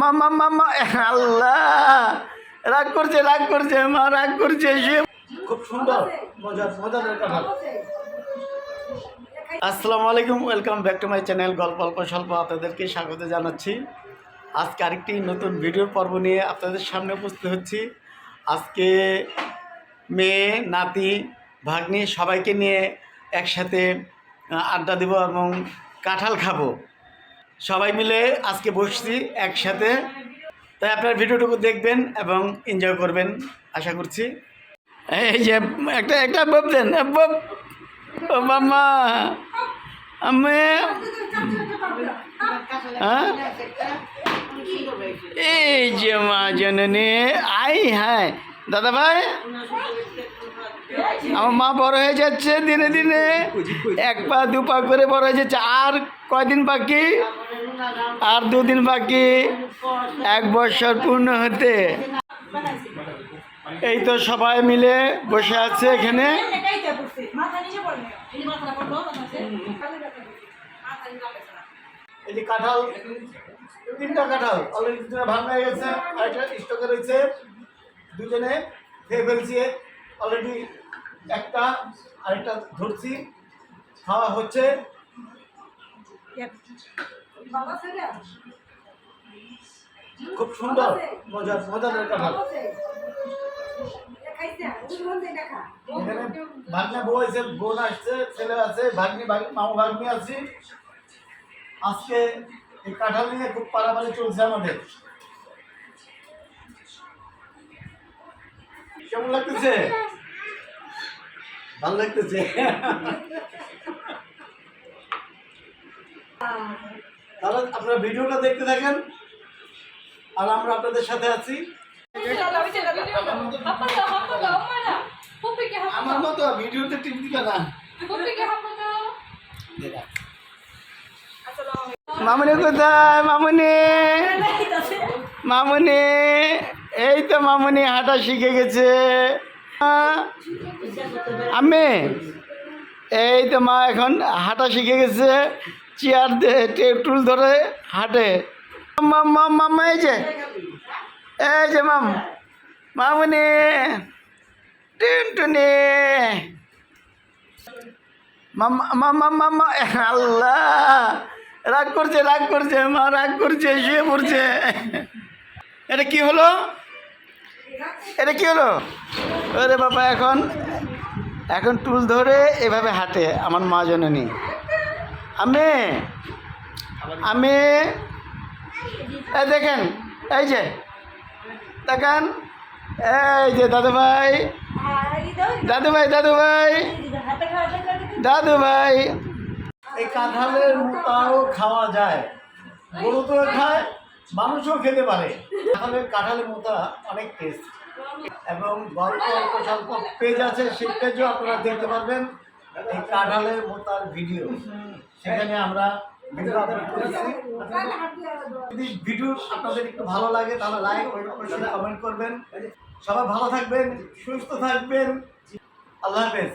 মা মা মা মা আল্লাহ। রাগ করছে রাগ করছে মা রাগ করছে সে খুব সুন্দর মজার কাঁঠাল আসসালামু আলাইকুম welcome back to my channel গল্প অল্প স্বল্প আপনাদেরকে স্বাগত জানাচ্ছি। আজকে আরেকটি নতুন ভিডিও পর্ব নিয়ে আপনাদের সামনে উপস্থিত হচ্ছি। আজকে মেয়ে নাতি ভাগ্নি সবাইকে নিয়ে একসাথে আড্ডা দেব এবং কাঁঠাল খাব। সবাই মিলে আজকে বসছি একসাথে। তাই আপনার ভিডিওটুকু দেখবেন এবং এনজয় করবেন, আশা করছি। এই যে একটা একটা বব দেন আমি হ্যাঁ? এই যে মা জননী, আই হ্যাঁ। দাদা ভাই? আমার মা বড় হয়ে যাচ্ছে দিনে দিনে। এক পা, দু পা করে বড় হয়ে যাচ্ছে। আর কয়দিন বাকি? আর দুদিন বাকি? এক বছর পূর্ণ হতে। এই তো সবাই মিলে বসে আছে এখানে। দুজনে খেয়ে অলরেডি একটা আরেকটা ধরছি। খাওয়া হচ্ছে। খুব সুন্দর। মজার মজাদার কাঁঠাল এখানে ভাগ্নে বউ আছে বোন আসছে ছেলে আছে ভাগ্নি ভাগ্নি মামু ভাগ্নি আছি। আজকে এই কাঁঠাল নিয়ে খুব পারাপারি চলছে আমাদের। কেমন লাগতেছে? ভালো লাগতেছে। তাহলে আপনারা ভিডিওটা দেখতে থাকেন আর আমরা আপনাদের সাথে আছি। আমার মতো ভিডিওতে টিপ দিবে না। মামনি কোথায়? মামনি। মামনি। এই তো মামনি হাঁটা শিখে গেছে। আমি এই তো মা এখন হাঁটা শিখে গেছে। চেয়ার টুল ধরে হাঁটে। মাম্মা এই যে এই যে মাম, মামনি, টুনটুনি। আল্লাহ, রাগ করছে রাগ করছে, মা, রাগ করছে, শুয়ে পড়ছে। এটা কি হলো? এটা কি হলো? ওরে বাবা, এখন এখন টুল ধরে এভাবে হাঁটে আমার মা জননী। আমি আমি এই দেখেন, এই যে, দেখেন, এই যে দাদু ভাই দাদু ভাই দাদু ভাই দাদু ভাই। এই কাঁঠালের মোতাও খাওয়া যায়, গরু তো খায়, মানুষও খেতে পারে। কাঁঠালের কাঁঠালের মোতা অনেক টেস্ট এবং গল্প অল্প স্বল্প পেজ আছে, সেই পেজও আপনারা দেখতে পারবেন এই কাঁঠালের মোতার ভিডিও সেখানে আমরা ভিডিও আপলোড করেছি। যদি ভিডিও আপনাদের একটু ভালো লাগে, তাহলে লাইক অবশ্যই কমেন্ট করবেন। সবাই ভালো থাকবেন, সুস্থ থাকবেন। আল্লাহ হাফেজ।